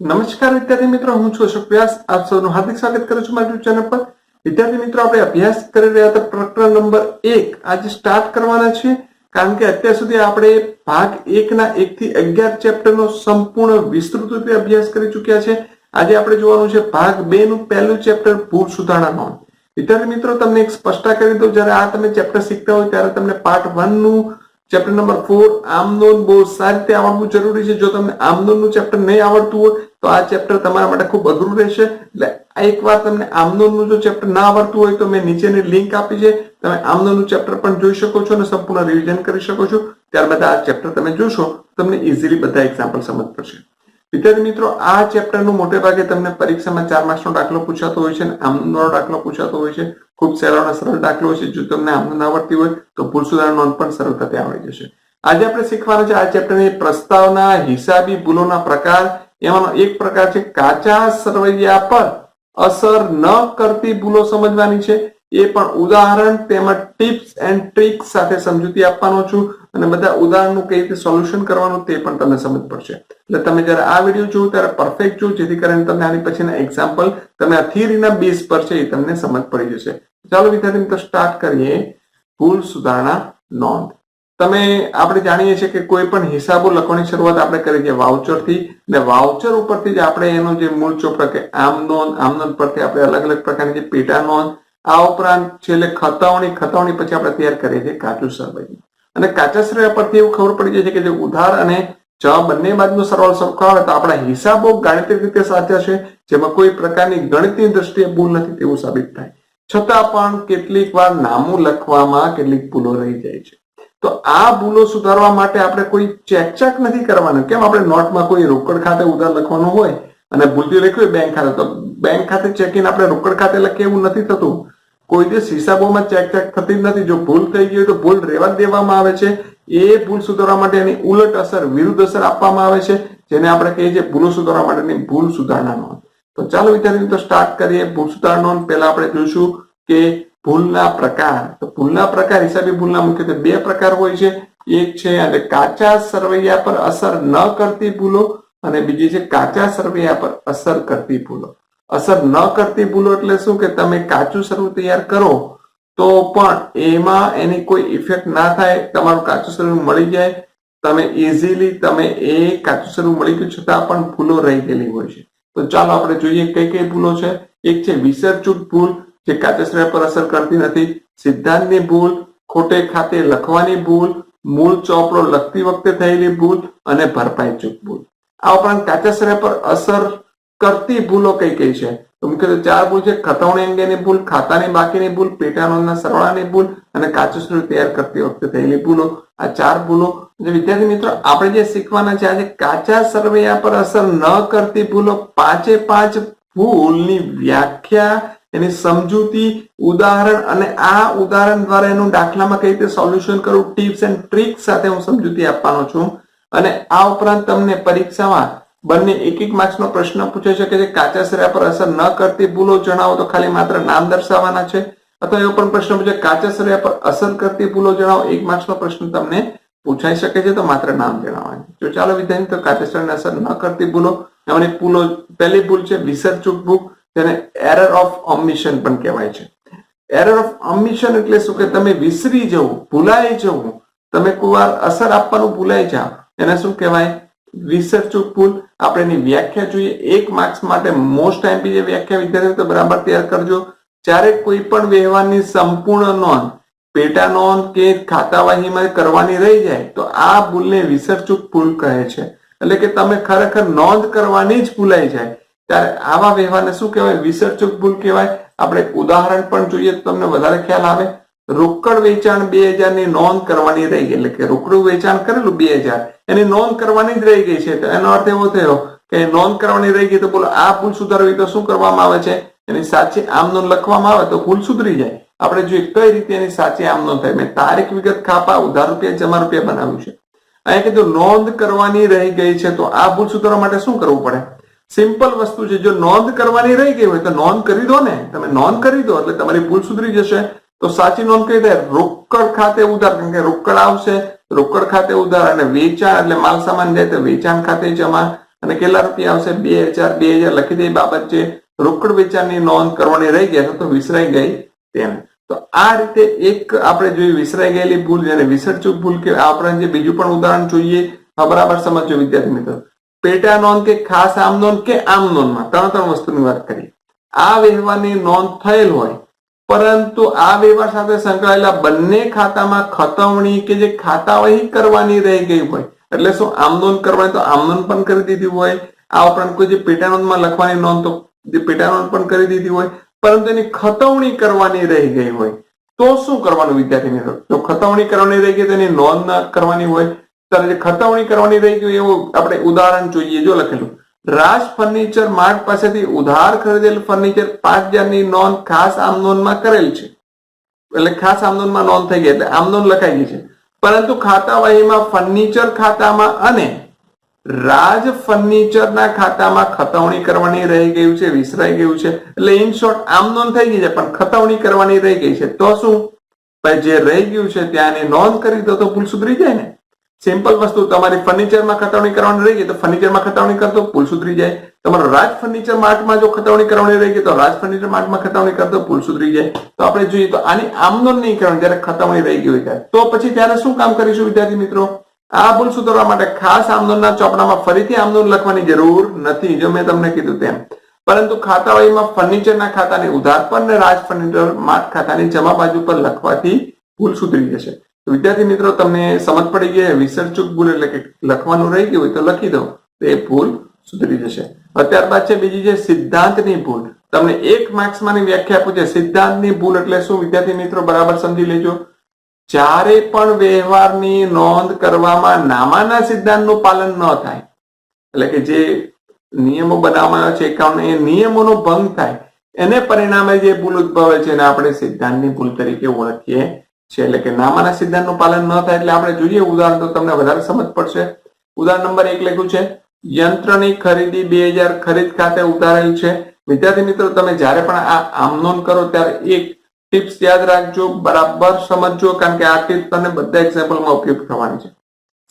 નમસ્કાર વિદ્યાર્થી મિત્રો, હું છું અશોક વ્યાસ. આપ સૌનું હાર્દિક સ્વાગત કરું છું મારી ચેનલ પર. વિદ્યાર્થી મિત્રો, આપણે અભ્યાસ કરી રહ્યા હતા પ્રકરણ નંબર એક. આજે સ્ટાર્ટ કરવાના છીએ, કારણ કે અત્યાર સુધી આપણે ભાગ એક ના એક થી અગિયાર ચેપ્ટર નો સંપૂર્ણ વિસ્તૃત રૂપે અભ્યાસ કરી ચુક્યા છે. આજે આપણે જોવાનું છે ભાગ બે નું પહેલું ચેપ્ટર ભૂલ સુધારણા નોંધ વિદ્યાર્થી મિત્રો, તમને એક સ્પષ્ટતા કરી દઉં, જ્યારે આ તમે ચેપ્ટર શીખતા હોય ત્યારે તમને પાર્ટ વનનું ચેપ્ટર નંબર ફોર આમનોન બહુ સારી રીતે આવડવું જરૂરી છે. જો તમને આમનોનનું ચેપ્ટર નહીં આવડતું હોય તો આ ચેપ્ટર તમારા માટે ખૂબ અઘરું રહેશે. એટલે આ એકવાર તમને આમનોનું જો ચેપ્ટર ના આવડતું હોય તો મેં નીચેની લિંક આપી છે. તમે આમનોનું ચેપ્ટર પણ જોઈ શકો છો અને સંપૂર્ણ રિવિઝન કરી શકો છો. ત્યારબાદ આ ચેપ્ટર તમે જોશો, તમને ઇઝીલી બધા એક્ઝામ્પલ સમજ પડશે. વિદ્યાર્થી મિત્રો, આ ચેપ્ટરનું મોટે ભાગે તમને પરીક્ષામાં ચાર માર્ક્સનો દાખલો પૂછાતો હોય છે અને આમનો દાખલો પૂછાતો હોય છે. ખૂબ સરળ અને સરળ દાખલો હોય છે. જો તમને આમનો ના આવડતી હોય તો ભૂલ સુધારા નોંધ પણ સરળતાથી આવડી જશે. આજે આપણે શીખવાના છે આ ચેપ્ટરની પ્રસ્તાવના, હિસાબી ભૂલોના પ્રકાર એમાંનો એક પ્રકાર છે, કાચા સરવૈયા પર અસર ન કરતી ભૂલો સમજવાની છે. એ પણ ઉદાહરણ તેમજ ટિપ્સ એન્ડ ટ્રિક્સ સાથે સમજૂતી આપવાનો છું અને બધા ઉદાહરણનું કઈ રીતે સોલ્યુશન કરવાનું તે પણ તમને સમજ પડશે. એટલે તમે જ્યારે આ વીડિયો જોવો ત્યારે પરફેક્ટ જો જેથી કરીને તમને આની પછીના એક્ઝામ્પલ તમે આ થિયરીના બેઝ પર છે એ તમને સમજ પડી જશે. ચાલો વિદ્યાર્થી મિત્રો સ્ટાર્ટ કરીએ. ભૂલ સુધારણા નોંધ. તમે, આપણે જાણીએ છીએ કે કોઈ પણ હિસાબો લખવાની શરૂઆત આપણે કરી છે વાઉચરથી અને વાઉચર ઉપરથી જ આપણે એનો જે મૂળ ચોપડા કે આમ નોંધ આમ નોંધ પરથી આપણે અલગ અલગ પ્રકારની જે પેટા નોંધ, આ ઉપરાંત છેલ્લે ખતાવણી ખતાવણી પછી આપણે તૈયાર કરીએ છીએ કાચું સરવૈયું અને કાચા શ્રેય પરથી એવું ખબર પડી જાય છે કે જે ઉધાર અને ચ બંને બાજુનો સરવાળો સરખો આવે તો આપણા હિસાબો ગાણિતિક રીતે સાચા છે, જેમાં કોઈ પ્રકારની ગણિતની દ્રષ્ટિએ ભૂલ નથી તેવું સાબિત થાય. છતાં પણ કેટલીક વાર નામું લખવામાં કેટલીક ભૂલો રહી જાય છે. તો આ ભૂલો સુધારવા માટે આપણે કોઈ ચેક ચેક નથી કરવાનું. કેમ? આપણે નોટમાં કોઈ રોકડ ખાતે ઉધાર લખવાનું હોય અને ભૂલથી લખ્યું બેંક ખાતે, તો બેંક ખાતે ચેકિંગ આપણે રોકડ ખાતે લખીએ એવું નથી થતું. કોઈ દિવસ હિસાબોમાં ચેક થતી જ નથી. જો ભૂલ થઈ ગઈ હોય તો ભૂલ રેવા દેવામાં આવે છે. એ ભૂલ સુધારવા માટે એની ઉલટ અસર, વિરુદ્ધ અસર આપવામાં આવે છે, જેને આપણે કહીએ છીએ ભૂલો સુધારવા માટેની ભૂલ સુધારણા નોંધ તો ચાલો વિદ્યાર્થી મિત્રો સ્ટાર્ટ કરીએ. ભૂલ સુધારણા નોંધ પહેલા આપણે જોઈશું કે ભૂલના પ્રકાર, તો ભૂલના પ્રકાર હિસાબે ભૂલના મુખ્યત્વે બે પ્રકાર હોય છે. એક છે અને કાચા સરવૈયા પર અસર ન કરતી ભૂલો અને બીજી છે કાચા સરવૈયા પર અસર કરતી ભૂલો. અસર ન કરતી ભૂલો એટલે શું? કે તમે કાચું સરવું તૈયાર કરો, તો પણ એમાં એની કોઈ ઇફેક્ટ ના થાય, તમારું કાચું સરવું મળી જાય. તમે ઇઝીલી તમે એ કાચું સરવું મળી ગયું છતાં પણ ભૂલો રહી ગયેલી હોય છે. તો ચાલો આપણે જોઈએ કઈ કઈ ભૂલો છે. એક છે વિસર્જુક ભૂલ જે કાચા પર અસર કરતી નથી. સિદ્ધાંતની ભૂલ, ખોટે ખાતે લખવાની ભૂલ, મૂળ ચોપડો લખતી વખતે થયેલી ભૂલ અને ભરપાઈ ચૂક ભૂલ. આ ઉપરાંત કાચા પર અસર કરતી ભૂલો કઈ કઈ છે? મુખ્યત્વે ચાર ભૂલ છે. ખતવણી અંગેની ભૂલ, ખાતાની બાકીની ભૂલ પેટા સરવાળાની ભૂલ અને કાચું તૈયાર કરતી વખતે થયેલી ભૂલો. આ ચાર ભૂલો. વિદ્યાર્થી મિત્રો, આપણે જે શીખવાના છે, આજે કાચા સરવૈયા પર અસર ન કરતી ભૂલો પાંચે પાંચ ભૂલની વ્યાખ્યા એની સમજૂતી ઉદાહરણ અને આ ઉદાહરણ દ્વારા એનું દાખલામાં કઈ રીતે સોલ્યુશન કરવું ટિપ્સ એન્ડ ટ્રીક સાથે હું સમજૂતી આપવાનો છું. અને આ ઉપરાંત તમને પરીક્ષામાં બંને એક એક માર્ક્સનો પ્રશ્ન પૂછાઈ શકે છે કાચા સર્યા પર અસર ન કરતી ભૂલો જણાવો તો ખાલી માત્ર નામ દર્શાવવાના છે. અથવા એવો પણ પ્રશ્ન પૂછે, કાચા સર્યા પર અસર કરતી ભૂલો જણાવો, એક માર્ક્સનો પ્રશ્ન તમને પૂછાઈ શકે છે તો માત્ર નામ જણાવવાની જો ચાલો વિદ્યાર્થી તો કાચા સર્યાને અસર ન કરતી ભૂલો, એમની ભૂલો, પહેલી ભૂલ છે વિસર્જુક ભૂલ જેને એરર ઓફ ઓમિશન પણ કહેવાય છે. એરર ઓફ ઓમિશન એટલે શું કે તમે વિસરી જવું, ભૂલાઈ જવું, તમે કોઈ અસર આપવાનું ભૂલાઈ જાઓ, એને શું કહેવાય? વિસર્જુક ભૂલ. આપણે એની વ્યાખ્યા જોઈએ. એક માર્ક્સ માટે મોસ્ટ ટાઈમ જે વ્યાખ્યા વિદ્યાર્થીઓ તો બરાબર તૈયાર કરજો. જ્યારે કોઈ પણ વ્યવહારની સંપૂર્ણ નોંધ, પેટા નોંધ કે ખાતાવાહીમાં કરવાની રહી જાય, તો આ ભૂલને વિસર્જુક ભૂલ કહે છે. એટલે કે તમે ખરેખર નોંધ કરવાની જ ભૂલાઈ જાય. ત્યારે આવા વ્યવહારને શું કહેવાય? વિસર્જક ભૂલ કહેવાય. આપણે ઉદાહરણ પણ જોઈએ તો તમને વધારે ખ્યાલ આવે. રોકડ વેચાણ બે ની નોંધ કરવાની રહી એટલે કે રોકડું વેચાણ કરેલું બે હજાર. એની નોંધ કરવાની જ રહી ગઈ છે. એનો અર્થ એવો થયો કે નોંધ કરવાની રહી ગઈ તો બોલો, આ ભૂલ સુધારવી તો શું કરવામાં આવે છે? એની સાચી આમ નોંધ લખવામાં આવે તો ભૂલ સુધરી જાય. આપણે જોઈએ કઈ રીતે એની સાચી આમ નોંધ થાય. મેં તારીખ વિગત ખાપા, ઉધાર રૂપિયા, જમા રૂપિયા બનાવ્યું છે. અહીંયા કીધું નોંધ કરવાની રહી ગઈ છે. તો આ ભૂલ સુધારવા માટે શું કરવું પડે? સિમ્પલ વસ્તુ છે, જો નોંધ કરવાની રહી ગઈ હોય તો નોંધ કરી દો ને. તમે નોંધ કરી દો, એટલે તમારી ભૂલ સુધરી જશે. તો સાચી નોંધ કઈ થાય રોકડ ખાતે ઉધાર, કારણ કે રોકડ આવશે, રોકડ ખાતે ઉધાર અને વેચાણ, એટલે માલ સામાન જાય તો વેચાણ ખાતે જમા. અને કેટલા રૂપિયા આવશે? બે હજાર બે હજાર, લખી દે બાબત છે. રોકડ વેચાણની નોંધ કરવાની રહી ગયા તો વિસરાઈ ગઈ તેને તો આ રીતે એક આપણે જોઈ વિસરાઈ ગયેલી ભૂલ જેને વિસર્જુક ભૂલ કે આપણે જે બીજું પણ ઉદાહરણ જોઈએ બરાબર સમજો વિદ્યાર્થી મિત્રો. પેટા નોંધ કે ખાસ આમ નોંધ કે આમ નોંધમાં? ત્રણ ત્રણ વસ્તુની વાત કરી આ વ્યવહારની નોંધ થયેલ હોય, પરંતુ આ વ્યવહાર સાથે સંકળાયેલા બંને ખાતામાં ખતવણી કે જે ખાતાવહી કરવાની રહી ગઈ હોય, એટલે શું આમ નોંધ કરવાની તો આમ પણ કરી દીધી હોય? આ ઉપરાંત કોઈ જે પેટા નોંધમાં લખવાની નોંધ તો જે પેટા નોંધ પણ કરી દીધી હોય, પરંતુ એની ખતવણી કરવાની રહી ગઈ હોય. તો શું કરવાનું વિદ્યાર્થી મિત્રો? જો ખતવણી કરવાની રહી ગઈ તો એની નોંધ ન કરવાની હોય ત્યારે ખતવણી કરવાની રહી ગયું, એવું આપણે ઉદાહરણ જોઈએ. જો લખેલું, રાજ ફર્નિચર માર્ટ પાસેથી ઉધાર ખરીદેલ ફર્નિચર પાંચ હજારની નોંધ ખાસ આમ કરેલ છે. એટલે ખાસ આમ નોંધમાં નોંધ થઈ ગઈ, એટલે આમ લખાઈ ગઈ છે. પરંતુ ખાતા વહીમાં ફર્નિચર ખાતામાં અને રાજ ફર્નિચરના ખાતામાં ખતવણી કરવાની રહી ગયું છે, વિસરાઈ ગયું છે. એટલે ઇન શોર્ટ આમ નોંધ થઈ ગઈ છે, પણ ખતવણી કરવાની રહી ગઈ છે. તો શું? જે રહી ગયું છે ત્યાં નોંધ કરી દો તો ભૂલ સુધરી જાય ને. સિમ્પલ વસ્તુ, તમારી ફર્નિચરમાં ખતવણી કરવાની રહી ગઈ તો ફર્નિચરમાં ખતવણી કરતો ભૂલ સુધરી જાય. તમારો રાજ ફર્નિચર માર્ટમાં જો ખતવણી કરવાની રહી ગઈ તો રાજ ફર્નિચર માર્ટમાં ખતવણી કરતો પુલ સુધરી જાય. તો આપણે જોઈએ તો આની આમનો નહીં કરવાની, જયારે ખતવણી રહી ગઈ હોય તો પછી ત્યારે શું કામ કરીશું, વિદ્યાર્થી મિત્રો? આ ભૂલ સુધારવા માટે ખાસ આમનોંધના ચોપડામાં ફરીથી આમનોંધ લખવાની જરૂર નથી, જો મેં તમને કીધું તેમ. પરંતુ ખાતાવાળીમાં ફર્નિચરના ખાતાની ઉધાર પર ને રાજ ફર્નિચર માર્ટ ખાતાની જમા બાજુ પર લખવાથી ભૂલ સુધરી જશે. વિદ્યાર્થી મિત્રો, તમને સમજ પડી ગઈ વિસર્ચુક ભૂલ એટલે કે લખવાનું રહી ગયું હોય તો લખી દો. તો એ ભૂલ સુધરી જશે. ત્યારબાદ છે બીજી છે સિદ્ધાંતની ભૂલ. તમને એક માર્ક્સમાંની વ્યાખ્યા પૂછે, સિદ્ધાંતની ભૂલ એટલે શું? વિદ્યાર્થી મિત્રો, બરાબર સમજી લેજો. જ્યારે પણ વ્યવહારની નોંધ કરવામાં નામાના સિદ્ધાંતનું પાલન ન થાય, એટલે કે જે નિયમો બનાવવામાં આવે છે, એકાઉન્ટ એ નિયમોનો ભંગ થાય, એને પરિણામે જે ભૂલ ઉદ્ભવે છે એને આપણે સિદ્ધાંતની ભૂલ તરીકે ઓળખીએ. છીએ એટલે કે નામાના સિદ્ધાંતનું પાલન ન થાય એટલે આપણે જોઈએ ઉદાહરણ તો તમને વધારે સમજ પડશે. ઉદાહરણ નંબર એક લખ્યું છે, યંત્રની ખરીદી બે હજાર ખરીદ ખાતે ઉતારેલ છે. વિદ્યાર્થી મિત્રો, તમે જ્યારે પણ આ આમનોન કરો ત્યારે એક ટિપ્સ યાદ રાખજો, બરાબર સમજજો, કારણ કે આ ટિપ્સ તમને બધા એક્ઝામ્પલમાં ઉપયોગ થવાની છે.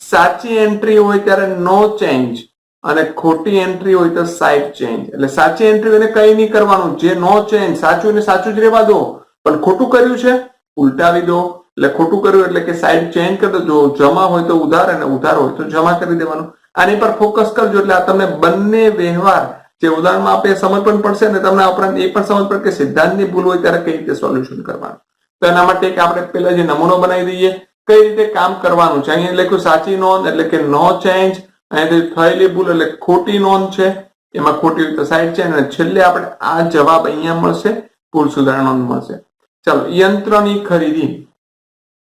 સાચી એન્ટ્રી હોય ત્યારે નો ચેન્જ અને ખોટી એન્ટ્રી હોય તો સાઈડ ચેન્જ. એટલે સાચી એન્ટ્રી એને કઈ નહીં કરવાનું. જે નો ચેન્જ, સાચું ને સાચું જ રહેવા દો. પણ ખોટું કર્યું છે ઉલટાવી દો. એટલે ખોટું કર્યું એટલે કે સાઈડ ચેન્જ કરી જો જમા હોય તો ઉધાર અને ઉધાર હોય તો જમા કરી દેવાનું. આની પર ફોકસ કરજો એટલે આ તમને બંને વ્યવહાર જે ઉદાહરણમાં આપણે સમજ પણ પડશે અને તમને ઉપરાંત એ પણ સમજ પડે કે સિદ્ધાંતની ભૂલ હોય ત્યારે કઈ રીતે સોલ્યુશન કરવાનું. તો એના માટે કે આપણે પેલા જે નમૂનો બનાવી દઈએ. કઈ રીતે કામ કરવાનું છે? અહીંયા લખ્યું સાચી નોંધ એટલે કે નો ચેન્જ અહીંયા થયેલી ભૂલ એટલે ખોટી નોંધ છે. એમાં ખોટી રીતે સાઈડ છે અને છેલ્લે આપણે આ જવાબ અહીંયા મળશે. ભૂલ સુધારણા મળશે. ચાલો, યંત્રની ખરીદી.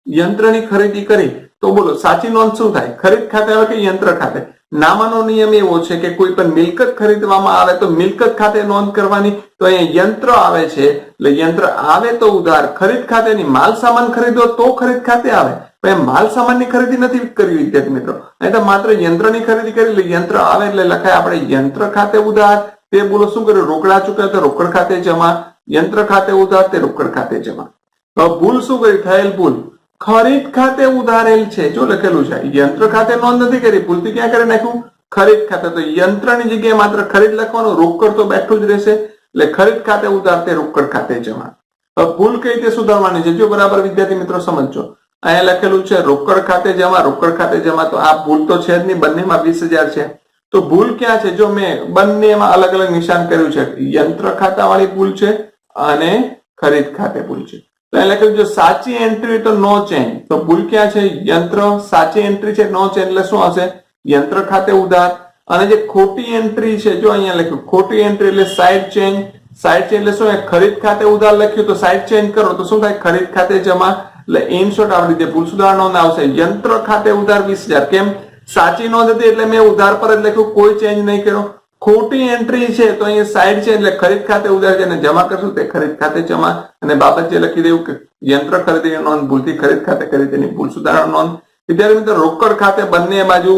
યંત્રની ખરીદી કરી, તો બોલો, સાચી નોંધ શું થાય? ખરીદ ખાતે આવે કે યંત્ર ખાતે? નામાનો નિયમ એવો છે કે કોઈ પણ મિલકત ખરીદવામાં આવે તો મિલકત ખાતે નોંધ કરવાની, તો અહીંયા યંત્ર આવે છે. એટલે યંત્ર આવે તો ઉધાર, ખરીદ ખાતેની માલ સામાન ખરીદો તો ખરીદ ખાતે આવે. પણ માલ સામાનની ખરીદી નથી કરી વિદ્યાર્થી મિત્રો. અહીં તો માત્ર યંત્રની ખરીદી કરી, એટલે યંત્ર આવે એટલે લખાય આપણે યંત્ર ખાતે ઉધાર. તે બોલો, શું કર્યું? રોકડા ચૂક્યા તો રોકડ ખાતે જમા. યંત્ર ખાતે ઉધાર તે રોકડ ખાતે જમા. ભૂલ શું કરી? થયેલ ભૂલ. ખરીદ ખાતે ઉધારેલ છે. જો લખેલું છે, યંત્ર ખાતે નોંધ નથી કરી. ભૂલથી ક્યાં કરી નાખ્યું? ખરીદ ખાતે. તો યંત્રની જગ્યાએ માત્ર ખરીદ લખવાનું, રોકડ તો બેઠું જ રહેશે. એટલે ખરીદ ખાતે ઉધાર તે રોકડ ખાતે જમા. તો ભૂલ કઈ રીતે સુધારવાની છે? જો બરાબર, વિદ્યાર્થી મિત્રો, સમજો અહીંયા લખેલું છે, રોકડ ખાતે જમા, રોકડ ખાતે જમા. તો આ ભૂલ તો છે જ નહીં. બંનેમાં વીસ હજાર છે. તો ભૂલ ક્યાં છે? જો મેં બંનેમાં અલગ અલગ નિશાન કર્યું છે, યંત્ર ખાતા વાળી ભૂલ છે અને ખરીદ ખાતે ભૂલ છે તો જો સાચી એન્ટ્રી તો નો ચેન તો ભૂલ ક્યાં છે? યંત્ર. સાચી એન્ટ્રી છે નો ચેન એટલે શું હશે? યંત્ર ખાતે ઉધાર. અને જે ખોટી એન્ટ્રી છે, જો અહીંયા લખ્યું, ખોટી એન્ટ્રી એટલે સાઈડ ચેન્જ સાઈડ ચેન્જ એટલે શું? ખરીદ ખાતે ઉધાર લખ્યું, તો સાઈડ ચેન્જ કરો. તો શું થાય? ખરીદ ખાતે જમા. એટલે ઇન શોર્ટ આપણી રીતે ભૂલ સુધારણા આવશે. યંત્ર ખાતે ઉધાર વીસ હજાર. કેમ? સાચી નોંધ હતી, એટલે મેં ઉધાર પર જ લખ્યું, કોઈ ચેન્જ નહીં કર્યો. ખોટી એન્ટ્રી છે તો અહીંયા સાઈડ છે એટલે ખરીદ ખાતે ઉધાર અને જમા કરશું તે ખરીદ ખાતે જમા. અને બાબત જે લખી દેવું કે યંત્ર ખરીદીની નોંધ, ભૂલથી ખરીદ ખાતે કરી તેની ભૂલ સુધારણા નોંધ. વિદ્યાર્થી મિત્રો, રોકડ ખાતે બંને બાજુ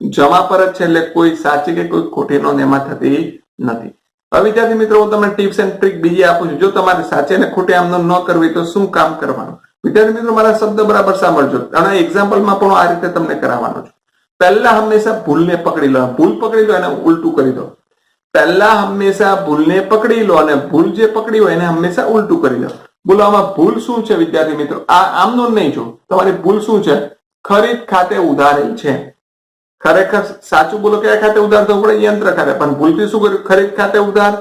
જમા પર જ છે એટલે કોઈ સાચી કે કોઈ ખોટી નોંધ એમાં થતી નથી. હવે વિદ્યાર્થી મિત્રો, હું તમને ટિપ્સ એન્ડ ટ્રીક બીજી આપું છું. જો તમારે સાચી અને ખોટી આમ ન કરવી તો શું કામ કરવાનું? વિદ્યાર્થી મિત્રો, મારા શબ્દ બરાબર સાંભળજો. અને એક્ઝામ્પલમાં પણ આ રીતે તમને કરાવવાનો છું. પહેલા હંમેશા ભૂલને પકડી લો. ભૂલ પકડી લો અને ઉલટું કરી દો. પહેલા હંમેશા ભૂલને પકડી લો અને ભૂલ જે પકડી હોય એને હંમેશા ઉલટું કરી લો. બોલો, આમાં ભૂલ શું છે વિદ્યાર્થી મિત્રો? આ આમનો નહીં જો. તમારી ભૂલ શું છે? ખરીદ ખાતે ઉધારેલ છે. ખરેખર સાચું બોલો, કયા ખાતે ઉધાર? થવું પડે યંત્ર ખાતે. પણ ભૂલથી શું કર્યું? ખરીદ ખાતે ઉધાર.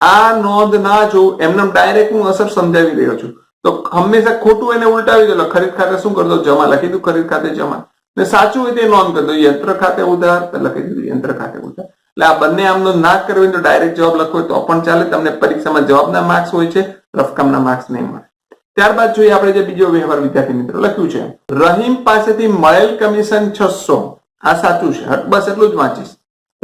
આ નોંધ ના જો, એમને ડાયરેક્ટ હું અસર સમજાવી રહ્યો છું. તો હંમેશા ખોટું એને ઉલટાવી દો. ખરીદ ખાતે શું કરતો જમા. લખી દઉં ખરીદ ખાતે જમા. ને સાચું હોય તે નોંધ કરી દો યંત્ર ખાતે ઉધાર લખી દીધું, યંત્ર ખાતે ઉધાર. એટલે આ બંને આમનો ના કરવી તો ડાયરેક્ટ જવાબ લખવો તો પણ ચાલે. તમને પરીક્ષામાં જવાબના માર્ક્સ હોય છે, રફકામના માર્ક્સ નહીં મળે. ત્યારબાદ જોઈએ આપણે જે બીજો વ્યવહાર વિદ્યાર્થી મિત્રો લખ્યું છે. રહીમ પાસેથી મળેલ કમિશન છસો. આ સાચું છે. બસ એટલું જ વાંચીશ.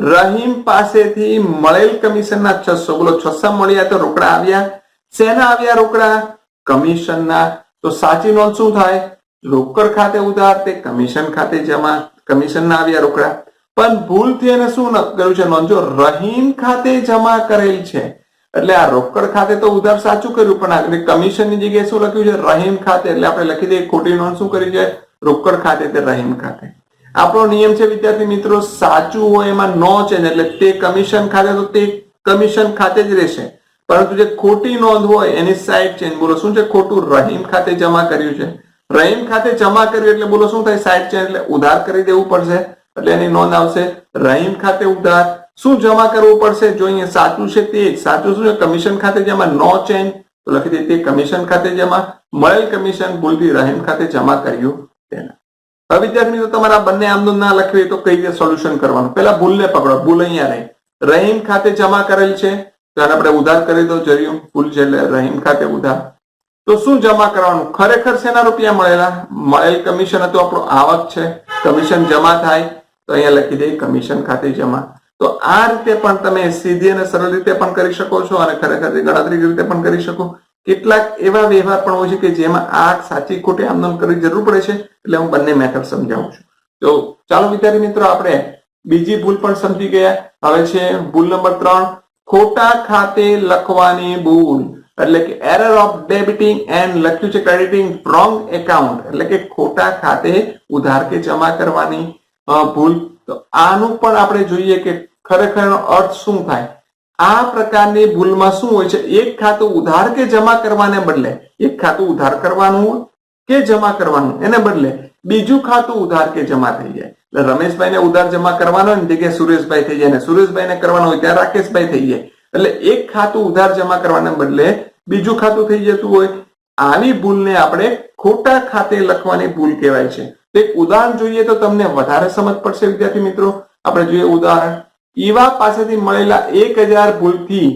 રહીમ પાસેથી મળેલ કમિશનના છસો. બોલો, છસો મળ્યા તો રોકડા આવ્યા. શેના આવ્યા રોકડા? કમિશનના તો સાચી નોંધ શું થાય? રોકડ ખાતે ઉધાર, તે કમિશન ખાતે જમા કમિશનના આવ્યા રોકડા. પણ ભૂલથી એને શું કર્યું છે? નોંધ જો રહીમ ખાતે જમા કરેલ છે. એટલે આ રોકડ ખાતે તો ઉધાર સાચું કર્યું, પણ કમિશન કમિશનની જગ્યાએ શું લખ્યું છે? રહીમ ખાતે. એટલે આપણે લખી દઈએ, ખોટી નોંધ શું કરી છે? રોકડ ખાતે તે રહીમ ખાતે. આપણો નિયમ છે, વિદ્યાર્થી મિત્રો, સાચું હોય એમાં નો ચેન્જ એટલે તે કમિશન ખાતે તો તે કમિશન ખાતે જ રહેશે. પરંતુ જે ખોટી નોંધ હોય, એની સાઈડ ચેન્જ બોલો, શું છે? ખોટું રહીમ ખાતે જમા કર્યું છે. રહીમ ખાતે જમા કર્યું એટલે બોલો શું થાય? સાઈડ ચેન એટલે ઉધાર કરી દેવું પડશે. એટલે એની નોંધ આવશે. રહીમ ખાતે ઉધાર શું જમા કરવું પડશે? જો અહીંયા સાચું છે તે સાચું શું છે? કમિશન ખાતે જમા નો ચેન્જ તો લખી દે તે કમિશન ખાતે જમા મળેલ કમિશન ભૂલથી રહીમ ખાતે જમા કર્યું તેના. હવે વિદ્યાર્થી મિત્રો, તમારા બંને આમદન ના લખવી તો કઈ રીતે સોલ્યુશન કરવાનું? પેલા ભૂલને પકડો. ભૂલ અહીંયા રહી. રહીમ ખાતે જમા કરેલ છે. તો આપણે ઉધાર કરી દો. જર્યું. ભૂલ છે એટલે રહીમ ખાતે ઉધાર તો શું જમા કરવાનું? ખરેખર શેના રૂપિયા મળેલા? મળેલ કમિશન હતું આપણું આવક છે. કમિશન જમા થાય તો અહીંયા લખી દઈએ કમિશન ખાતે જમા. તો આ રીતે પણ તમે સીધી અને સરળ રીતે પણ કરી શકો છો અને ખરેખર ગણતરી રીતે પણ કરી શકો. કેટલાક એવા વ્યવહાર પણ હોય છે કે જેમાં આ સાચી ખોટી આમદન કરવી જરૂર પડે છે, એટલે હું બંને મેથડ સમજાવું છું. તો ચાલો વિદ્યાર્થી મિત્રો, આપણે બીજી ભૂલ પણ સમજી ગયા. હવે છે ભૂલ નંબર ત્રણ. ખોટા ખાતે લખવાની ભૂલ. એટલે કે એરર ઓફ ડેબિટિંગ એન્ડ લખ્યું છે ક્રેડિટિંગ રોંગ એકાઉન્ટ એટલે કે ખોટા ખાતે ઉધાર કે જમા કરવાની. ભૂલ. તો આનું પણ આપણે જોઈએ કે ખરેખર અર્થ શું થાય? આ પ્રકારની ભૂલમાં શું હોય છે? એક ખાતું ઉધાર કે જમા કરવાને બદલે, એક ખાતું ઉધાર કરવાનું કે જમા કરવાનું, એને બદલે બીજું ખાતું ઉધાર કે જમા થઈ જાય. એટલે રમેશભાઈને ઉધાર જમા કરવાનો હોય ને જગ્યાએ સુરેશભાઈ થઈ જાય. ને સુરેશભાઈને કરવાનો હોય, ત્યાં રાકેશભાઈ થઈ જાય. એટલે એક ખાતું ઉધાર જમા કરવાના બદલે બીજું ખાતું થઈ જતું હોય, આવી ભૂલને આપણે ખોટા ખાતે લખવાની ભૂલ કહેવાય છે. એક ઉદાહરણ જોઈએ તો તમને વધારે સમજ પડશે, વિદ્યાર્થી મિત્રો. આપણે જોઈએ ઉદાહરણ. ઈવા પાસેથી મળેલા એક હજાર ભૂલથી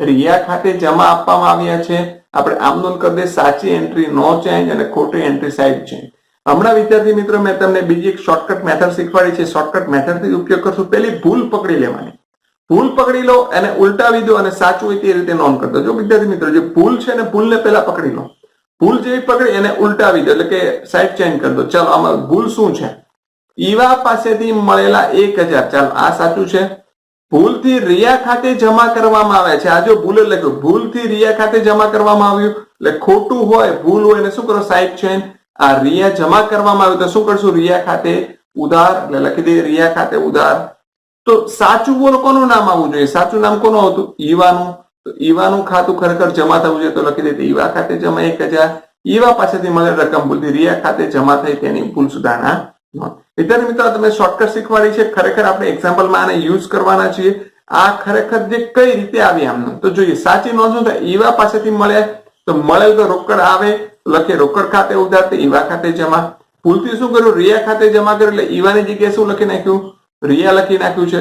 રિયા ખાતે જમા આપવામાં આવ્યા છે. આપણે આમ નોંધ કરી દે સાચી એન્ટ્રી નો ચેન્જ અને ખોટી એન્ટ્રી સાઈડ ચેન્જ હમણાં વિદ્યાર્થી મિત્રો, મેં તમને બીજી એક શોર્ટકટ મેથડ શીખવાડી છે. શોર્ટકટ મેથડથી ઉપયોગ કરશું. પહેલી ભૂલ પકડી લેવાની. ભૂલ પકડી લો અને ઉલટાવી દો અને સાચું હોય તે રીતે નોંધ કરી દો જો વિદ્યાર્થી મિત્રો, જે ભૂલ છે ને ભૂલને પહેલા પકડી લો. ભૂલ જેવી પકડી એને ઉલટાવી દો. એટલે કે સાઈડ ચેન્જ કરી દો. ચાલો, આમાં ભૂલ શું છે? ઈવા પાસેથી મળેલા એક હજાર. ચાલો, આ સાચું છે. ભૂલથી રિયા ખાતે જમા કરવામાં આવે છે. આ જો ભૂલ કે ભૂલથી રિયા ખાતે જમા કરવામાં આવ્યું. એટલે ખોટું હોય, ભૂલ હોય એને શું કરો? સાઈડ ચેન આ રિયા જમા કરવામાં આવ્યું. તો શું કરશું? રિયા ખાતે ઉધાર. એટલે લખી દઈએ, રિયા ખાતે ઉધાર. તો સાચું બોલ કોનું નામ આવવું જોઈએ? સાચું નામ કોનું હતું ઈવાનું. તો ઈવાનું ખાતું ખરેખર જમા થવું જોઈએ. તો લખી દીધું ઈવા ખાતે જમા એક હજાર. ઈવા પાસેથી મળેલ રકમ ભૂલથી રિયા ખાતે જમા થઈ તેની ભૂલ સુધારણા વિદ્યાર્થી મિત્રો તમે શોર્ટકટ શીખવાડી છે. ખરેખર આપણે એક્ઝામ્પલમાં આને યુઝ કરવાના છીએ. આ ખરેખર જે કઈ રીતે આવી આમનું? તો જોઈએ, સાચી નોંધ શું થાય? ઈવા પાસેથી મળે તો મળેલ તો રોકડ આવે. લખે રોકડ ખાતે ઉધાર ઈવા ખાતે જમા. ભૂલથી શું કર્યું? રિયા ખાતે જમા કર્યું. એટલે ઈવાની જગ્યાએ શું લખી નાખ્યું? રિયા લખી નાખ્યું છે,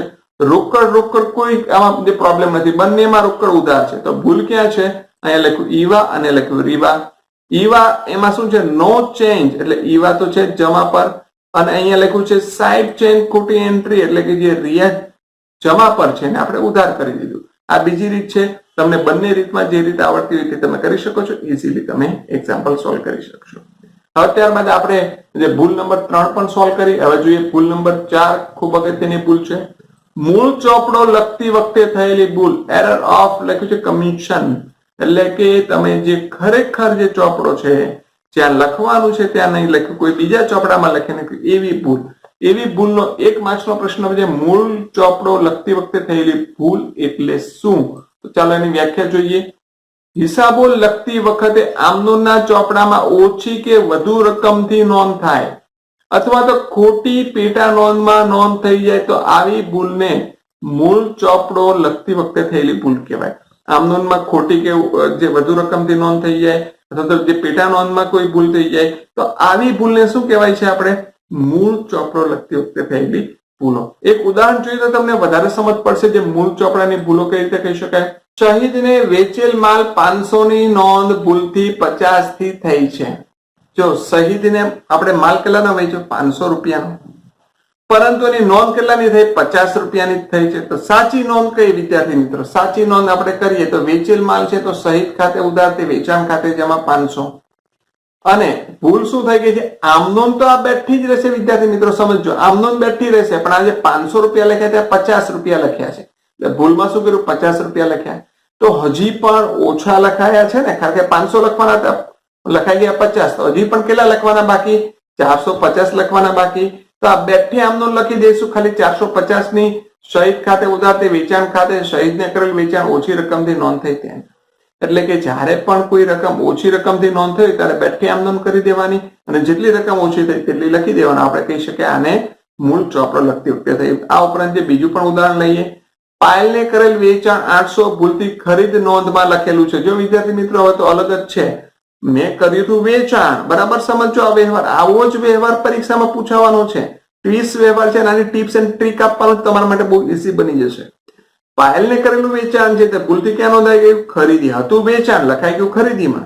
રોકડ રોકડ કોઈ આમાં પ્રોબ્લેમ નથી. બંનેમાં રોકડ ઉધાર છે. તો ભૂલ ક્યાં છે? અહીંયા લખ્યું ઈવા અને લખ્યું રીવા ઈવા એમાં શું છે? નો ચેન્જ એટલે ઈવા તો છે જમા પર. અને અહીંયા લખ્યું છે સાઈડ ચેન્જ ખોટી એન્ટ્રી એટલે કે જે રિયા જમા પર છે ને આપણે ઉધાર કરી દીધું. આ બીજી રીત છે. તમને બંને રીતમાં જે રીતે આવડતી હોય તે તમે કરી શકો છો. ઇઝીલી તમે એક્ઝામ્પલ સોલ્વ કરી શકશો. હવે ત્યારબાદ આપણે જે ભૂલ નંબર ત્રણ પણ સોલ્વ કરી, હવે જોઈએ ભૂલ નંબર ચાર ખૂબ અગત્યની ભૂલ છે. મૂળ ચોપડો લખતી વખતે થયેલી ભૂલ એરર ઓફ લખ્યું છે કમિશન એટલે કે તમે જે ખરેખર જે ચોપડો છે, જ્યાં લખવાનું છે ત્યાં નહીં લખ્યું, કોઈ બીજા ચોપડામાં લખી નાખ્યું, એવી ભૂલ. એવી ભૂલનો એક માર્ક્સનો પ્રશ્ન છે, મૂળ ચોપડો લખતી વખતે થયેલી ભૂલ એટલે શું? તો ચાલો એની વ્યાખ્યા જોઈએ. હિસાબો લખતી વખતે આમનોના ચોપડામાં ઓછી કે વધુ રકમથી નોંધ થાય. અથવા તો ખોટી પેટા નોંધમાં નોંધ થઈ જાય તો આવી ભૂલને મૂળ ચોપડો લખતી વખતે થયેલી ભૂલ કહેવાય. આમનોનમાં ખોટી કે જે વધુ રકમથી નોંધ થઈ જાય, અથવા તો જે પેટા નોંધમાં કોઈ ભૂલ થઈ જાય, તો આવી ભૂલને શું કહેવાય છે આપણે? મૂળ ચોપડો લખતી વખતે થયેલી ભૂલો એક ઉદાહરણ જોઈએ તો તમને વધારે સમજ પડશે જે મૂળ ચોપડાની ભૂલો કઈ રીતે કહી શકાય? શહીદને વેચેલ માલ પાંચસો ની નોંધ ભૂલથી પચાસથી થઈ છે. જો શહીદને આપણે માલ કેટલાનો વેચ્યો? પાંચસો રૂપિયાનો. પરંતુ એની નોંધ કેટલાની થઈ? પચાસ રૂપિયાની થઈ છે. તો સાચી નોંધ કઈ વિદ્યાર્થી મિત્રો? સાચી નોંધ આપણે કરીએ તો વેચેલ માલ છે તો શહીદ ખાતે ઉધાર તે વેચાણ ખાતે જમા પાંચસો. અને ભૂલ શું થઈ ગઈ છે? આમનોંધ તો આ બેઠી જ રહેશે, વિદ્યાર્થી મિત્રો સમજો આમનોંધ બેઠી રહેશે, પણ આજે પાંચસો રૂપિયા લખ્યા ત્યાં પચાસ રૂપિયા લખ્યા છે. એટલે ભૂલમાં શું કર્યું? પચાસ રૂપિયા લખ્યા. તો હજી પણ ઓછા લખાયા છે ને? કારણ કે પાંચસો લખવાના હતા, લખાઈ ગયા પચાસ. તો હજી પણ કેટલા લખવાના બાકી? ચારસો પચાસ લખવાના બાકી. તો આ બેઠી આમનોંધ લખી દઈશું. ખાલી ચારસો પચાસની શહીદ ખાતે ઉધાર, તે વેચાણ ખાતે શહીદને કરેલ વેચાણ ઓછી રકમથી નોંધ થઈ ત્યાં એટલે કે જ્યારે પણ કોઈ રકમ ઓછી રકમથી નોંધ થઈ ત્યારે બેઠી આમનોંધ કરી દેવાની અને જેટલી રકમ ઓછી થઈ તેટલી લખી દેવાનું. આપણે કહી શકીએ આને મૂળ ચોપડો લખતી વખતે થઈ. આ ઉપરાંત જે બીજું પણ ઉદાહરણ લઈએ. પાયલને કરેલ વેચાણ આઠસો ભૂલથી ખરીદ નોંધમાં લખેલું છે. જો વિદ્યાર્થી મિત્રો હવે તો અલગ જ છે. મેં કર્યું હતું વેચાણ. બરાબર સમજો આ વ્યવહાર. આવો જ વ્યવહાર પરીક્ષામાં પૂછાવાનો છે. ટ્વીસ વ્યવહાર છે આની ટિપ્સ એન્ડ ટ્રીક આપવાનું તમારા માટે બહુ ઈઝી બની જશે. પાયલને કરેલું વેચાણ છે તે ભૂલથી ક્યાં નોંધાઈ ગયું? ખરીદી હતું વેચાણ, લખાઈ ગયું ખરીદીમાં.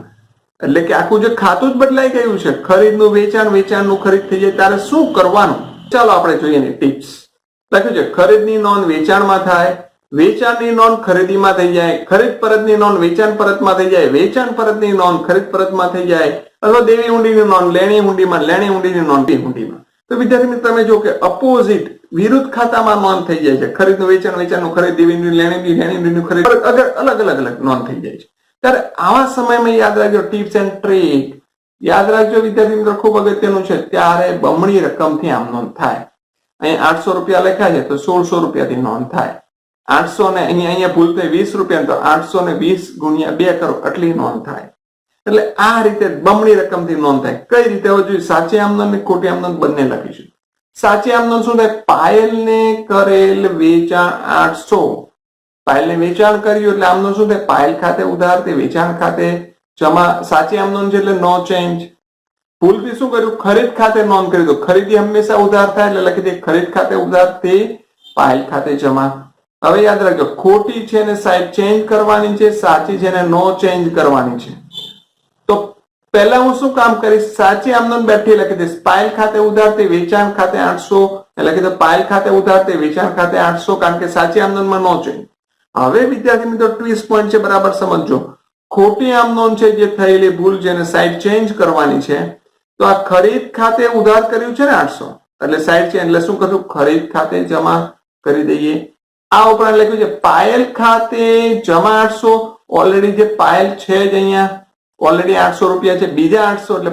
એટલે કે આખું જે ખાતું જ બદલાઈ ગયું છે. ખરીદનું વેચાણ, વેચાણનું ખરીદ થઈ જાય ત્યારે શું કરવાનું? ચાલો આપણે જોઈએ ને ટિપ્સ લખ્યું છે, ખરીદની નોંધ વેચાણમાં થાય, વેચાણની નોંધ ખરીદીમાં થઈ જાય, ખરીદ પરતની નોંધ વેચાણ પરતમાં થઈ જાય, વેચાણ પરતની નોંધ ખરીદ પરતમાં થઈ જાય. અથવા દેવી ઊંડીની નોંધ, લેણી ઊંડીમાં, લેણી ઊંડીની નોંધ દેવી હુંડીમાં તો વિદ્યાર્થી મિત્રો, તમે જો કે અપોઝિટ વિરુદ્ધ ખાતામાં નોંધ થઈ જાય છે. ખરીદનું વેચાણ, વેચાણનું ખરીદ દેવીની લેણીની લેણીની ખરીદ. અલગ અલગ અલગ નોંધ થઈ જાય છે. ત્યારે આવા સમયમાં યાદ રાખજો, ટિપ્સ એન્ડ ટ્રીક. યાદ રાખજો વિદ્યાર્થી મિત્રો, ખૂબ અગત્યનું છે. ત્યારે બમણી રકમથી આમ નોંધ થાય. અહીં આઠસો રૂપિયા લખ્યા છે, તો સોળસો રૂપિયાથી નોંધ થાય. આઠસો ને અહીંયા અહીંયા ભૂલ થઈ, વીસ રૂપિયા તો આઠસો ને વીસ ગુણ્યા બે કરો, આટલી નોંધ થાય. એટલે આ રીતે બમણી રકમથી નોંધ થાય. કઈ રીતે હવે જોઈએ? સાચી આમદન ને ખોટી આમદન બંને લખીશું સાચી આમનોંધ શું થાય? પાયલને કરેલ વેચાણ આઠસો. પાયલને વેચાણ કર્યું એટલે આમનો શું થાય? પાયલ ખાતે ઉધાર તે વેચાણ ખાતે જમા. સાચી આમનોંધ છે એટલે નો ચેન્જ ભૂલથી શું કર્યું? ખરીદ ખાતે નોંધ કરી દો ખરીદી હંમેશા ઉધાર થાય એટલે લખી દે, ખરીદ ખાતે ઉધાર તે પાયલ ખાતે જમા. હવે યાદ રાખજો, ખોટી છે ને સાહેબ ચેન્જ કરવાની છે, સાચી છે ને નો ચેન્જ કરવાની છે. તો પહેલા હું શું કામ કરીશ? સાચી આમદન બેઠી લખી દઈશ. પાયલ ખાતે ઉધાર તે વેચાણ ખાતે આઠસો લખી દો પાયલ ખાતે ઉધાર તે વેચાણ ખાતે આઠસો, કારણ કે સાચી આમદનમાં નો જોઈએ. હવે વિદ્યાર્થી મિત્રો ટ્વીસ પોઈન્ટ છે, બરાબર સમજો ખોટી આમદોન છે જે થયેલી ભૂલ જેને સાઈડ ચેન્જ કરવાની છે. તો આ ખરીદ ખાતે ઉધાર કર્યું છે ને આઠસો? એટલે સાઈડ ચેન્જ એટલે શું કરશું ખરીદ ખાતે જમા કરી દઈએ. આ ઉપરાંત લખ્યું છે, પાયલ ખાતે જમા આઠસો. ઓલરેડી જે પાયલ છે જ અહીંયા ઓલરેડી આઠસો રૂપિયા છે. બીજા આઠસો, એટલે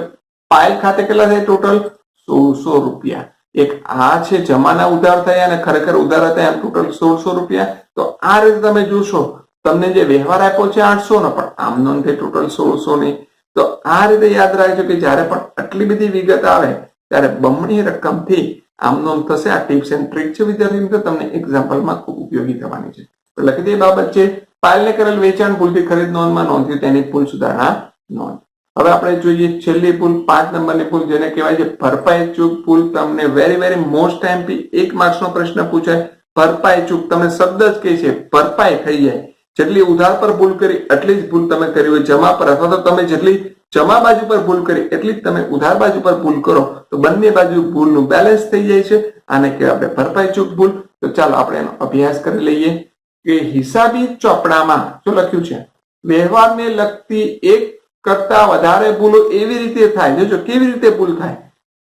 પાયલ ખાતે કેટલા થાય ટોટલ સોળસો રૂપિયા. એક આ છે જમાના ઉધાર થયા અને ખરેખર ઉધાર હતા એમ ટોટલ સોળસો રૂપિયા. તો આ રીતે તમે જોશો, તમને જે વ્યવહાર આપ્યો છે આઠસો નો, પણ આમ થઈ ટોટલ સોળસો ની. તો આ રીતે યાદ રાખજો કે જ્યારે પણ આટલી બધી વિગત આવે, ત્યારે બમણી રકમથી આમ નોંધ થશે. આ ટિપ્સ એન્ડ ટ્રીક છે વિદ્યાર્થી મિત્રો, તમને એક્ઝામ્પલમાં ખૂબ ઉપયોગી થવાની છે. લખી દે બાબત છે, પાયલને કરેલ વેચાણ ભૂલથી ખરીદ નોંધમાં નોંધ્યું તેની ભૂલ સુધારણા નોંધ. હવે આપણે જોઈએ છેલ્લી ભૂલ પાંચ નંબરની ભૂલ જેને કહેવાય છે ભરપાઈ ચૂક ભૂલ તમને વેરી વેરી મોસ્ટ ટાઈમ એક માર્ક્સનો પ્રશ્ન પૂછાય. ભરપાઈ ચૂક, તમને શબ્દ જ કહે છે, ભરપાઈ થઈ જાય. જેટલી ઉધાર પર ભૂલ કરી, એટલી જ ભૂલ તમે કરી હોય જમા પર. અથવા તો તમે જેટલી જમા બાજુ પર ભૂલ કરી, એટલી જ તમે ઉધાર બાજુ પર ભૂલ કરો. તો બંને બાજુ ભૂલનું બેલેન્સ થઈ જાય છે. આને કહેવાય આપણે ભરપાઈ ચૂક ભૂલ. તો ચાલો આપણે એનો અભ્યાસ કરી લઈએ. કે હિસાબી ચોપડામાં શું લખ્યું છે? વ્યવહારને લગતી એક કરતા વધારે ભૂલો એવી રીતે થાય જોજો કેવી રીતે ભૂલ થાય?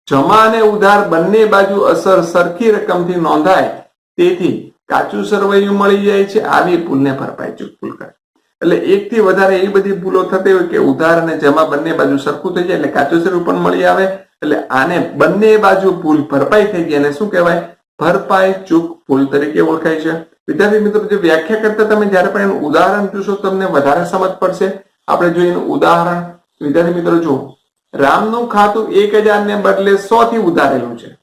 જમા અને ઉધાર બંને બાજુ અસર સરખી રકમથી નોંધાય, તેથી કાચું સરવૈયું મળી જાય છે, આવી ભૂલને ભરપાઈ ચૂક ભૂલ કરે. એટલે એક થી વધારે એવી બધી ભૂલો થતી હોય કે ઉધાર અને જમા બંને બાજુ સરખું થઈ જાય, એટલે કાચું સરવું પણ મળી આવે, એટલે આને બંને બાજુ ભૂલ ભરપાઈ થઈ ગઈ અને શું કહેવાય? ભરપાઈ ચૂક ભૂલ તરીકે ઓળખાય છે. વિદ્યાર્થી મિત્રો, જે વ્યાખ્યા કરતા તમે જ્યારે પણ એનું ઉદાહરણ જોશો, તમને વધારે સમજ પડશે. આપણે જોઈએ ઉદાહરણ. વિદ્યાર્થી મિત્રો જો રામનું ખાતું એક ને બદલે સો થી ઉધારેલું છે.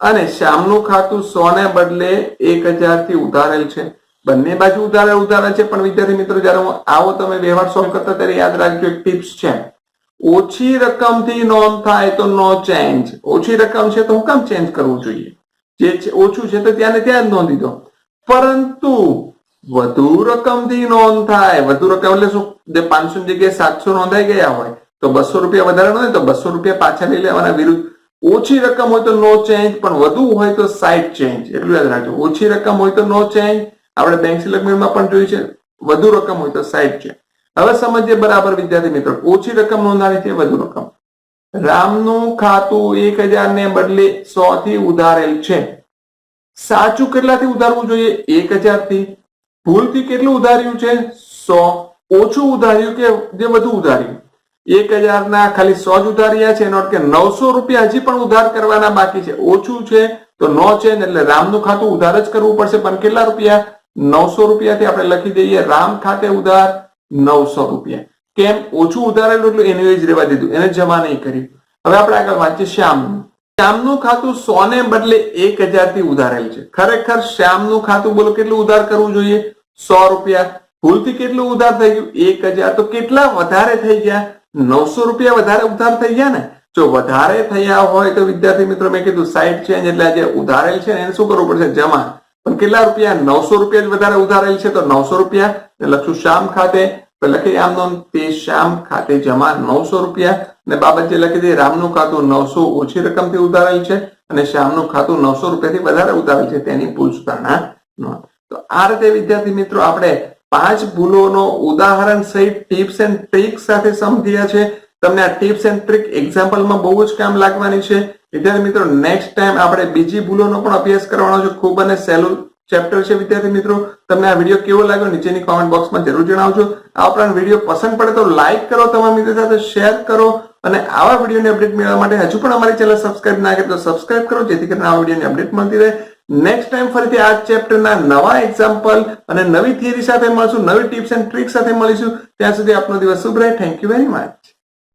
અને શ્યામનું ખાતું સો ને બદલે એક થી ઉધારેલ છે. બંને બાજુ ઉધારે ઉધારે છે. પણ વિદ્યાર્થી મિત્રો, જયારે હું આવો તમે વ્યવહાર સોલ્વ કરતા, ત્યારે યાદ રાખજો એક ટિપ્સ છે. ઓછી રકમથી નોંધ થાય તો નો ચેન્જ. ઓછી રકમ છે તો હું કામ ચેન્જ કરવું જોઈએ? જે ઓછું છે તો ત્યાં ને ત્યાં જ નોંધી દો. પરંતુ વધુ રકમથી નોંધ થાય. વધુ રકમ એટલે શું? જે પાંચસો જગ્યાએ સાતસો નોંધાઈ ગયા હોય, તો બસો રૂપિયા વધારે નોંધે તો બસો રૂપિયા પાછા લઈ લેવાના વિરુદ્ધ. ઓછી રકમ હોય તો નો ચેન્જ પણ વધુ હોય તો સાઈડ ચેન્જ એટલું યાદ રાખજો. ઓછી રકમ હોય તો નો ચેન્જ આપણે બેંક સિલેક્ટમાં પણ જોયું છે, વધુ રકમ હોય તો સાઈડ ચેન્જ હવે સમજીએ બરાબર વિદ્યાર્થી મિત્રો, ઓછી રકમ નોંધાવી છે, વધુ રકમ. રામનું ખાતું એક હજાર ને બદલે સો થી ઉધારેલ છે. સાચું કેટલાથી ઉધારવું જોઈએ? એક હજારથી ભૂલથી કેટલું ઉધાર્યું છે? સો. ઓછું ઉધાર્યું કે જે વધુ ઉધાર્યું? એક હજારના ખાલી સો જ ઉધાર્યા છે. એનો કે નવસો રૂપિયા હજી પણ ઉધાર કરવાના બાકી છે. ઓછું છે તો નો છે ને એટલે રામનું ખાતું ઉધાર જ કરવું પડશે. પણ કેટલા રૂપિયા? નવસો રૂપિયાથી આપણે લખી દઈએ, રામ ખાતે ઉધાર નવસો રૂપિયા. કેમ? ઓછું ઉધારેલું એટલે એનું એ જ રહેવા દીધું. એને જમા નહીં કર્યું. હવે આપણે આગળ વાંચીએ શ્યામનું. શ્યામનું ખાતું સો બદલે એક હજારથી ઉધારેલ છે. ખરેખર શ્યામનું ખાતું બોલો કેટલું ઉધાર કરવું જોઈએ? સો રૂપિયા. ભૂલથી કેટલું ઉધાર થઈ ગયું? એક હજાર. તો કેટલા વધારે થઈ ગયા? નવસો રૂપિયા વધારે ઉધાર થઈ ગયા ને? જો વધારે થયા હોય તો વિદ્યાર્થી મિત્રો મેં કીધું સાઈડ ચેન્જ એટલે જે ઉધારેલ છે એને શું કરવું પડશે? જમા. પણ કેટલા રૂપિયા? નવસો રૂપિયા જ વધારે ઉધારેલ છે તો નવસો રૂપિયા. લખશું શ્યામ ખાતે. તો લખી આમ તે શ્યામ ખાતે જમા નવસો રૂપિયા. ને બાબત લખી દે રામનું ખાતું નવસો ઓછી રકમથી ઉધારેલ છે અને શ્યામનું ખાતું નવસો રૂપિયાથી વધારે ઉધારેલ છે, તેની ભૂલ તો આ રીતે, વિદ્યાર્થી મિત્રો, આપણે પાંચ ભૂલોનો ઉદાહરણ સહિત ટિપ્સ એન્ડ ટ્રિક સાથે સમજ્યા છે તમને આ ટિપ્સ એન્ડ ટ્રિક એક્ઝામ્પલમાં બહુ જ કામ લાગવાની છે. વિદ્યાર્થી મિત્રો, નેક્સ્ટ ટાઈમ આપણે બીજી ભૂલોનો પણ અભ્યાસ કરવાનો છે. ખૂબ અને સહેલું ચેપ્ટર છે, વિદ્યાર્થી મિત્રો. તમને આ વીડિયો કેવો લાગ્યો નીચેની કોમેન્ટ બોક્સમાં જરૂર જણાવજો. આ ઉપરાંત વીડિયો પસંદ પડે તો લાઇક કરો તમારા મિત્રો સાથે શેર કરો. અને આવા વિડીયોની અપડેટ મેળવવા માટે હજુ પણ અમારી ચેનલ સબસ્ક્રાઇબ ના કરી તો સબસ્ક્રાઇબ કરો, જેથી કરીને આ વિડીયોની અપડેટ મળતી રહે. નેક્સ્ટ ટાઈમ ફરીથી આ ચેપ્ટરના નવા એક્ઝામ્પલ અને નવી થિયરી સાથે મળશું, નવી ટિપ્સ એન્ડ ટ્રિક સાથે મળીશું. ત્યાં સુધી આપનો દિવસ શુભ રહે. Thank you very much